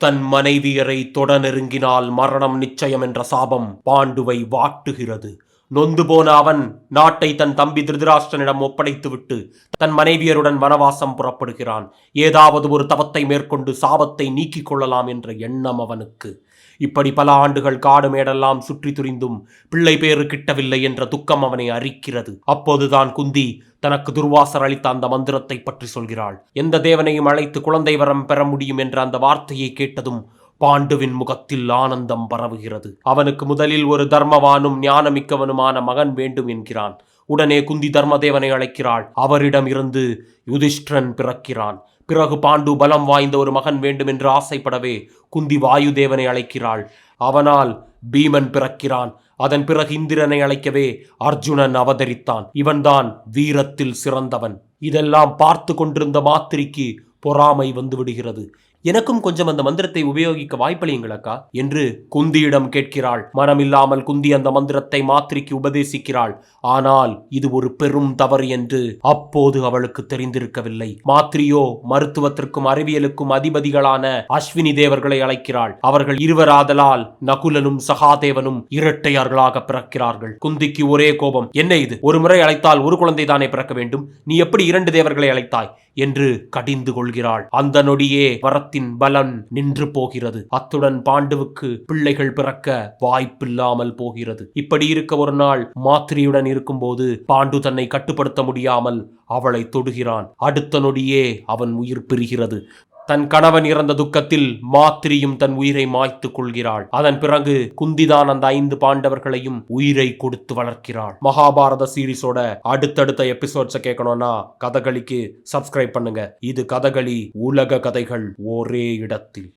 தன் மனைவியரை தொட நெருங்கினால் மரணம் நிச்சயம் என்ற சாபம் பாண்டுவை வாட்டுகிறது. நொந்து போன அவன் நாட்டை தன் தம்பி திருதராஷ்டனிடம் ஒப்படைத்துவிட்டு தன் மனைவியருடன் வனவாசம் புறப்படுகிறான். ஏதாவது ஒரு தவத்தை மேற்கொண்டு சாபத்தை நீக்கிக் கொள்ளலாம் என்ற எண்ணம் அவனுக்கு. இப்படி பல ஆண்டுகள் காடு மேடெல்லாம் சுற்றி துரிந்தும் பிள்ளை பேறு கிட்டவில்லை என்ற துக்கம் அவனை அரிக்கிறது. அப்போதுதான் குந்தி தனக்கு துர்வாசர் அளித்த அந்த மந்திரத்தை பற்றி சொல்கிறாள். எந்த தேவனையும் அழைத்து குழந்தை வரம் பெற முடியும் என்ற அந்த வார்த்தையை கேட்டதும் பாண்டுவின் முகத்தில் ஆனந்தம் பரவுகிறது. அவனுக்கு முதலில் ஒரு தர்மவானும் ஞானமிக்கவனுமான மகன் வேண்டும் என்கிறான். உடனே குந்தி தர்மதேவனை அழைக்கிறாள். அவரிடம் இருந்து யுதிஷ்டிரன் பிறக்கிறான். பிறகு பாண்டு பலம் வாய்ந்த ஒரு மகன் வேண்டும் என்று ஆசைப்படவே குந்தி வாயுதேவனை அழைக்கிறாள். அவனால் பீமன் பிறக்கிறான். அதன் பிறகு இந்திரனை அழைக்கவே அர்ஜுனன் அவதரித்தான். இவன்தான் வீரத்தில் சிறந்தவன். இதெல்லாம் பார்த்து கொண்டிருந்த மாத்திரிக்கு பொறாமை வந்து விடுகிறது எனக்கும் கொஞ்சம் அந்த மந்திரத்தை உபயோகிக்க வாய்ப்பளியுங்கள் அக்கா என்று குந்தியிடம் கேட்கிறாள். மனமில்லாமல் குந்தி அந்த மந்திரத்தை மாத்திரிக்கு உபதேசிக்கிறாள். ஆனால் இது ஒரு பெரும் தவறு என்று அப்போது அவளுக்கு தெரிந்திருக்கவில்லை. மாத்திரியோ மருத்துவத்திற்கும் அறிவியலுக்கும் அதிபதிகளான அஸ்வினி தேவர்களை அழைக்கிறாள். அவர்கள் இருவராதலால் நகுலனும் சகாதேவனும் இரட்டையர்களாக பிறக்கிறார்கள். குந்திக்கு ஒரே கோபம் என்ன இது? ஒரு முறை அழைத்தால் ஒரு குழந்தை தானே பிறக்க வேண்டும்? நீ எப்படி இரண்டு தேவர்களை அழைத்தாய்? என்று கடிந்து கொள்கிறாள். அந்த நொடியே வரத் வரத்தின் பலன் நின்று போகிறது. அத்துடன் பாண்டுவுக்கு பிள்ளைகள் பிறக்க வாய்ப்பில்லாமல் போகிறது. இப்படி இருக்க ஒரு நாள் மாத்திரியுடன் இருக்கும்போது பாண்டு தன்னை கட்டுப்படுத்த முடியாமல் அவளை தொடுகிறான். அடுத்த நொடியே அவன் உயிர் பிரிகிறது. தன் கணவன் இறந்த துக்கத்தில் மாத்திரியும் தன் உயிரை மாய்த்துக் கொள்கிறாள். அதன் பிறகு குந்திதான் அந்த ஐந்து பாண்டவர்களையும் உயிரை கொடுத்து வளர்க்கிறாள். மகாபாரத சீரிஸோட அடுத்தடுத்த எபிசோட்ஸை கேட்கணும்னா கதகளிக்கு சப்ஸ்கிரைப் பண்ணுங்க. இது கதகளி உலக கதைகள் ஒரே இடத்தில்.